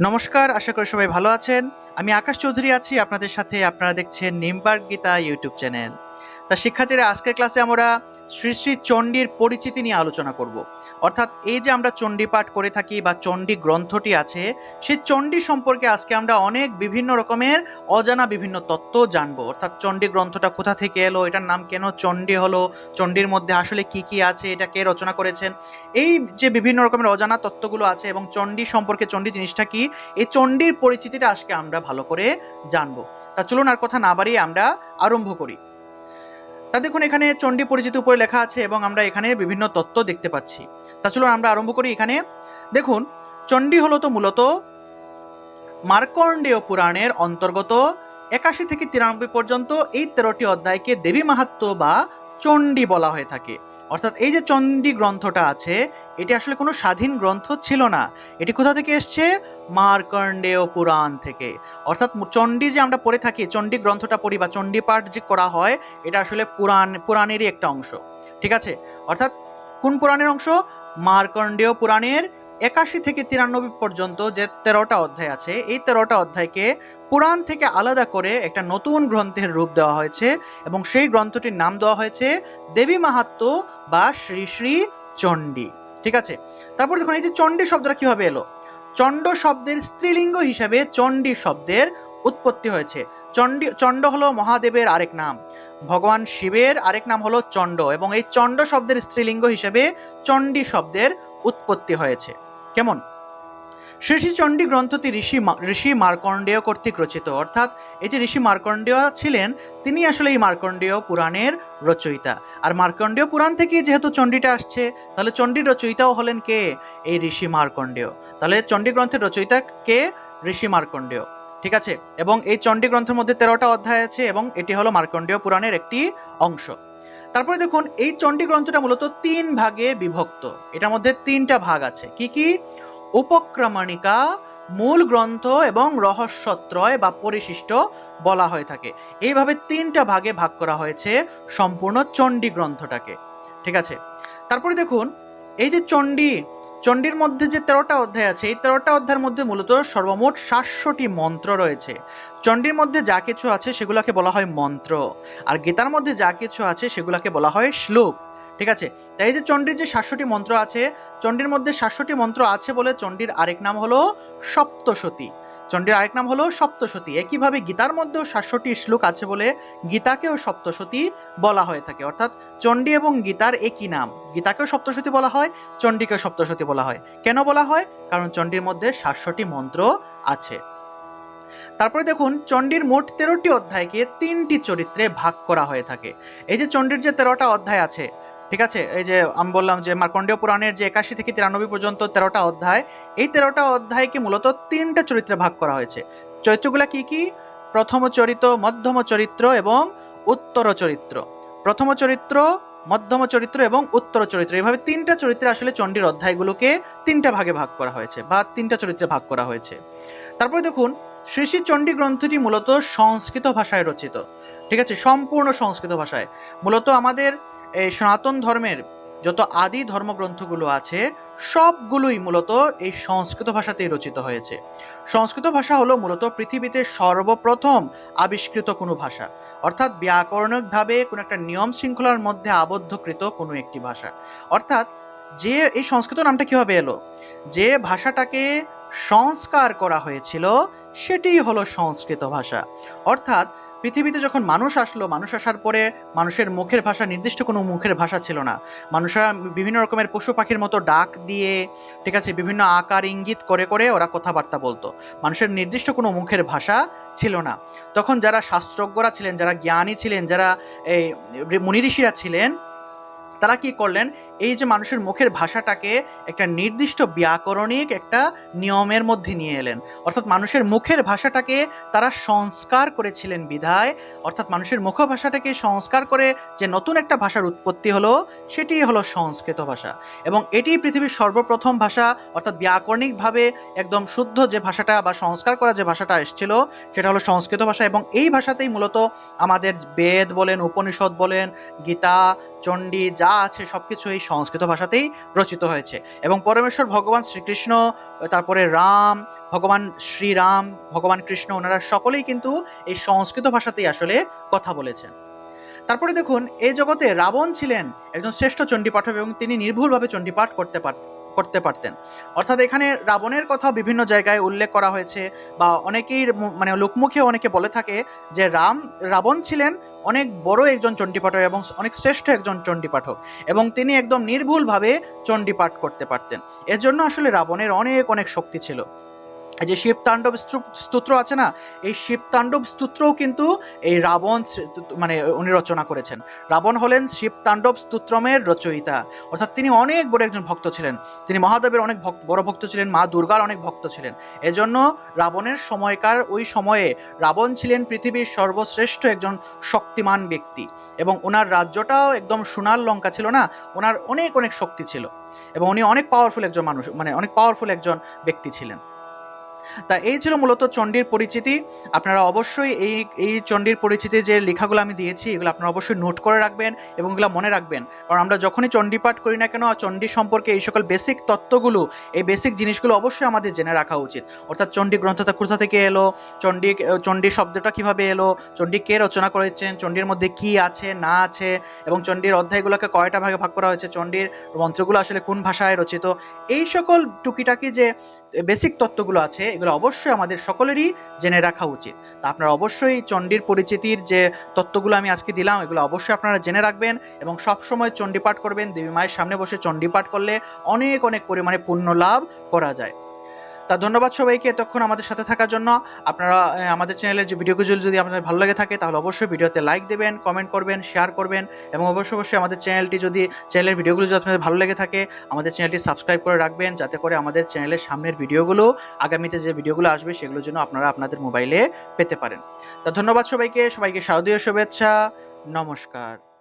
নমস্কার, আশা করি সবাই ভালো আছেন। আমি আকাশ চৌধুরী আছি। আপনাদের সাথে আপনারা দেখছেন নিমবার্গ গীতা ইউটিউব চ্যানেল। তা শিক্ষার্থীরা, আজকের ক্লাসে আমরা শ্রী শ্রী চণ্ডীর পরিচিতি নিয়ে আলোচনা করব। অর্থাৎ এই যে আমরা চণ্ডী পাঠ করে থাকি বা চণ্ডী গ্রন্থটি আছে, সেই চণ্ডী সম্পর্কে আজকে আমরা অনেক বিভিন্ন রকমের অজানা বিভিন্ন তত্ত্ব জানব। অর্থাৎ চণ্ডী গ্রন্থটা কোথা থেকে এলো, এটার নাম কেন চণ্ডী হলো, চণ্ডীর মধ্যে আসলে কি কি আছে, এটা কে রচনা করেছেন, এই যে বিভিন্ন রকমের অজানা তত্ত্বগুলো আছে এবং চণ্ডী সম্পর্কে চণ্ডী জিনিসটা কি, এই চণ্ডীর পরিচিতিটা আজকে আমরা ভালো করে জানব। তা চলুন আর কথা না বাড়িয়ে আমরা আরম্ভ করি। তা দেখুন, এখানে চণ্ডী পরিচিতি উপরে লেখা আছে এবং আমরা এখানে বিভিন্ন তত্ত্ব দেখতে পাচ্ছি। তা চলুন আমরা আরম্ভ করি এখানে। দেখুন, চণ্ডী হলো তো মূলত মার্কণ্ডেয় পুরাণের অন্তর্গত একাশি থেকে তিরানব্বই পর্যন্ত এই তেরোটি অধ্যায়কে দেবী মাহাত্ম্য বা চণ্ডী বলা হয়ে থাকে। অর্থাৎ এই যে চণ্ডী গ্রন্থটা আছে, এটি আসলে কোনো স্বাধীন গ্রন্থ ছিল না। এটি কোথা থেকে এসছে? মার্কণ্ডেয় পুরাণ থেকে। অর্থাৎ চণ্ডী যে আমরা পড়ে থাকি, চণ্ডী গ্রন্থটা পড়ি বা চণ্ডী পাঠ যে করা হয়, এটা আসলে পুরাণ, পুরাণেরই একটা অংশ। ঠিক আছে? অর্থাৎ কোন পুরাণের অংশ? মার্কণ্ডেয় পুরাণের একাশি থেকে তিরানব্বই পর্যন্ত যে তেরোটা অধ্যায় আছে, এই তেরোটা অধ্যায়কে পুরাণ থেকে আলাদা করে একটা নতুন গ্রন্থের রূপ দেওয়া হয়েছে এবং সেই গ্রন্থটির নাম দেওয়া হয়েছে দেবী মাহাত্ম্য বা শ্রী শ্রী চণ্ডী। ঠিক আছে? তারপর দেখুন, এই যে চণ্ডী শব্দটা কীভাবে এলো? চণ্ড শব্দের স্ত্রীলিঙ্গ হিসাবে চণ্ডী শব্দের উৎপত্তি হয়েছে। চণ্ডী, চণ্ড হলো মহাদেবের আরেক নাম। ভগবান শিবের আরেক নাম হলো চণ্ড এবং এই চণ্ড শব্দের স্ত্রীলিঙ্গ হিসেবে চণ্ডী শব্দের উৎপত্তি হয়েছে। কেমন? শ্রী শ্রী চণ্ডী গ্রন্থটি ঋষি ঋষি মার্কণ্ডেয় কর্তৃক রচিত। অর্থাৎ এই যে ঋষি মার্কণ্ডেয় ছিলেন, তিনি আসলে এই মার্কণ্ডেয় পুরাণের রচয়িতা। আর মার্কণ্ডেয় পুরাণ থেকে যেহেতু চণ্ডীটা আসছে, তাহলে চণ্ডীর রচয়িতাও হলেন কে? এই ঋষি মার্কণ্ডেয়। তাহলে চণ্ডী গ্রন্থের রচয়িতা কে? ঋষি মার্কণ্ডেয়। ঠিক আছে? এবং এই চণ্ডী গ্রন্থের মধ্যে তেরোটা অধ্যায় আছে এবং এটি হলো মার্কণ্ডেয় পুরাণের একটি অংশ। তারপরে দেখুন, এই চণ্ডী গ্রন্থটা মূলত তিন ভাগে বিভক্ত। এটার মধ্যে তিনটা ভাগ আছে। কি কি? উপক্রমণিকা, মূল গ্রন্থ এবং রহস্যত্রয় বা পরিশিষ্ট বলা হয়ে থাকে। এইভাবে তিনটা ভাগে ভাগ করা হয়েছে সম্পূর্ণ চণ্ডী গ্রন্থটাকে ঠিক আছে? তারপরে দেখুন, এই যে চণ্ডী চণ্ডীর মধ্যে যে তেরোটা অধ্যায় আছে, এই তেরোটা অধ্যায়ের মধ্যে মূলত সর্বমোট সাতশোটি মন্ত্র রয়েছে। চণ্ডীর মধ্যে যা কিছু আছে সেগুলোকে বলা হয় মন্ত্র। আর গীতার মধ্যে যা কিছু আছে সেগুলোকে বলা হয় শ্লোক। ঠিক আছে? তাই যে চণ্ডীর যে সাতশোটি মন্ত্র আছে, চণ্ডীর মধ্যে সাতশোটি মন্ত্র আছে বলে চণ্ডীর আরেক নাম হলো সপ্তশতী। চণ্ডীর আরেক নাম হলো সপ্তশতী একইভাবে গীতার মধ্যেও সাতশোটি শ্লোক আছে বলে গীতাকেও সপ্তশতী বলা হয়ে থাকে। অর্থাৎ চণ্ডী এবং গীতার একই নাম। গীতাকেও সপ্তশতী বলা হয়, চণ্ডীকেও সপ্তসতী বলা হয়। কেন বলা হয়? কারণ চণ্ডীর মধ্যে সাতশোটি মন্ত্র আছে। তারপরে দেখুন, চণ্ডীর মোট তেরোটি অধ্যায়কে তিনটি চরিত্রে ভাগ করা হয়ে থাকে। এই যে চণ্ডীর যে তেরোটা অধ্যায় আছে ঠিক আছে? এই যে আমি বললাম যে মার্কণ্ডেয় পুরাণের যে একাশি থেকে তিরানব্বই পর্যন্ত তেরোটা অধ্যায়, এই তেরোটা অধ্যায়কে মূলত তিনটা চরিত্রে ভাগ করা হয়েছে। চরিত্রগুলা কি কি? প্রথম চরিত্র, মধ্যম চরিত্র এবং উত্তর চরিত্র। প্রথম চরিত্র, মধ্যম চরিত্র এবং উত্তর চরিত্র। এভাবে তিনটা চরিত্রে আসলে চণ্ডীর অধ্যায়গুলোকে তিনটা ভাগে ভাগ করা হয়েছে বা তিনটা চরিত্রে ভাগ করা হয়েছে। তারপরে দেখুন, শ্রী শ্রী চণ্ডী গ্রন্থটি মূলত সংস্কৃত ভাষায় রচিত। ঠিক আছে? সম্পূর্ণ সংস্কৃত ভাষায়। মূলত আমাদের এই সনাতন ধর্মের যত আদি ধর্মগ্রন্থগুলো আছে, সবগুলোই মূলত এই সংস্কৃত ভাষাতেই রচিত হয়েছে। সংস্কৃত ভাষা হলো মূলত পৃথিবীতে সর্বপ্রথম আবিষ্কৃত কোনো ভাষা। অর্থাৎ ব্যাকরণিকভাবে কোনো একটা নিয়ম শৃঙ্খলার মধ্যে আবদ্ধকৃত কোনো একটি ভাষা। অর্থাৎ যে এই সংস্কৃত নামটা কীভাবে এলো? যে ভাষাটাকে সংস্কার করা হয়েছিল, সেটিই হলো সংস্কৃত ভাষা। অর্থাৎ পৃথিবীতে যখন মানুষ আসলো, মানুষ আসার পরে মানুষের মুখের ভাষা, নির্দিষ্ট কোনো মুখের ভাষা ছিল না। মানুষরা বিভিন্ন রকমের পশু পাখির মতো ডাক দিয়ে, ঠিক আছে, বিভিন্ন আকার ইঙ্গিত করে করে ওরা কথাবার্তা বলতো। মানুষের নির্দিষ্ট কোনো মুখের ভাষা ছিল না। তখন যারা শাস্ত্রজ্ঞরা ছিলেন, যারা জ্ঞানী ছিলেন, যারা এই মুনি ঋষিরা ছিলেন, তারা কি করলেন? এই যে মানুষের মুখের ভাষাটাকে একটা নির্দিষ্ট ব্যাকরণিক একটা নিয়মের মধ্যে নিয়ে এলেন। অর্থাৎ মানুষের মুখের ভাষাটাকে তারা সংস্কার করেছিলেন বিধায়। অর্থাৎ মানুষের মুখ ভাষাটাকে সংস্কার করে যে নতুন একটা ভাষার উৎপত্তি হলো, সেটি হলো সংস্কৃত ভাষা। এবং এটি পৃথিবীর সর্বপ্রথম ভাষা, অর্থাৎ ব্যাকরণিকভাবে একদম শুদ্ধ যে ভাষাটা বা সংস্কার করা যে ভাষাটা এসেছিল, সেটা হলো সংস্কৃত ভাষা। এবং এই ভাষাতেই মূলত আমাদের বেদ বলেন, উপনিষদ বলেন, গীতা, চণ্ডী, যা আছে সব কিছু এই সংস্কৃত ভাষাতেই রচিত হয়েছে। এবং পরমেশ্বর ভগবান শ্রীকৃষ্ণ, তারপরে রাম, ভগবান শ্রীরাম, ভগবান কৃষ্ণ, ওনারা সকলেই কিন্তু এই সংস্কৃত ভাষাতেই আসলে কথা বলেছেন। তারপরে দেখুন এই জগতে রাবণ ছিলেন একজন শ্রেষ্ঠ চণ্ডীপাঠক এবং তিনি নির্ভুলভাবে চণ্ডীপাঠ করতে পার, করতে পারতেন। অর্থাৎ এখানে রাবণের কথা বিভিন্ন জায়গায় উল্লেখ করা হয়েছে বা অনেকেই মানে লোকমুখে অনেকে বলে থাকে যে রাম, রাবণ ছিলেন অনেক বড় একজন চণ্ডী পাঠক এবং অনেক শ্রেষ্ঠ একজন চণ্ডী পাঠক এবং তিনি একদম নির্ভুলভাবে চণ্ডী পাঠ করতে পারতেন। এজন্য জন্য আসলে রাবণের অনেক অনেক শক্তি ছিল। যে শিব তাণ্ডব স্তু- স্তোত্র আছে না, এই শিব তাণ্ডব স্তোত্রও কিন্তু এই রাবণ মানে উনি রচনা করেছেন। রাবণ হলেন শিব তাণ্ডব স্তোত্রমের রচয়িতা। অর্থাৎ তিনি অনেক বড় একজন ভক্ত ছিলেন। তিনি মহাদেবের অনেক বড় ভক্ত ছিলেন, মা দুর্গার অনেক ভক্ত ছিলেন। এজন্য রাবণের সময়কার ওই সময়ে রাবণ ছিলেন পৃথিবীর সর্বশ্রেষ্ঠ একজন শক্তিমান ব্যক্তি এবং ওনার রাজ্যটাও একদম সোনার লঙ্কা ছিল না, ওনার অনেক অনেক শক্তি ছিল এবং উনি অনেক পাওয়ারফুল একজন মানুষ মানে অনেক পাওয়ারফুল একজন ব্যক্তি ছিলেন। তা এই ছিল মূলত চণ্ডীর পরিচিতি। আপনারা অবশ্যই এই এই চণ্ডীর পরিচিতি যে লেখাগুলো আমি দিয়েছি, এগুলো আপনারা অবশ্যই নোট করে রাখবেন এবং এগুলো মনে রাখবেন। কারণ আমরা যখনই চণ্ডী পাঠ করি না কেন, চণ্ডী সম্পর্কে এই সকল বেসিক তত্ত্বগুলো, এই বেসিক জিনিসগুলো অবশ্যই আমাদের জেনে রাখা উচিত। অর্থাৎ চণ্ডী গ্রন্থটা কোথা থেকে এলো, চণ্ডী চণ্ডী শব্দটা কীভাবে এলো, চণ্ডী কে রচনা করেছেন, চণ্ডীর মধ্যে কি আছে, না আছে, এবং চণ্ডীর অধ্যায়গুলোকে কয়টা ভাগে ভাগ করা হয়েছে, চণ্ডীর মন্ত্রগুলো আসলে কোন ভাষায় রচিত, এই সকল টুকিটাকি যে বেসিক তত্ত্বগুলো আছে, এগুলো অবশ্যই আমাদের সকলেরই জেনে রাখা উচিত। তা আপনারা অবশ্যই চণ্ডীর পরিচিতির যে তত্ত্বগুলো আমি আজকে দিলাম, এগুলো অবশ্যই আপনারা জেনে রাখবেন এবং সবসময় চণ্ডীপাঠ করবেন। দেবী মায়ের সামনে বসে চণ্ডীপাঠ করলে অনেক অনেক পরিমাণে পুণ্য লাভ করা যায়। তা ধন্যবাদ সবাইকে এতক্ষণ আমাদের সাথে থাকার জন্য। আপনারা আমাদের চ্যানেলের যে ভিডিওগুলো যদি আপনাদের ভালো লাগে থাকে, তাহলে অবশ্যই ভিডিওতে লাইক দেবেন কমেন্ট করবেন শেয়ার করবেন এবং অবশ্যই অবশ্যই আমাদের চ্যানেলটি যদি, চ্যানেলের ভিডিওগুলো যদি আপনাদের ভালো লেগে থাকে, আমাদের চ্যানেলটি সাবস্ক্রাইব করে রাখবেন যাতে করে আমাদের চ্যানেলের সামনের ভিডিওগুলো আগামীতে যে ভিডিওগুলো আসবে সেগুলোর জন্য আপনারা আপনাদের মোবাইলে পেতে পারেন। তা ধন্যবাদ সবাইকে সবাইকে শারদীয় শুভেচ্ছা, নমস্কার।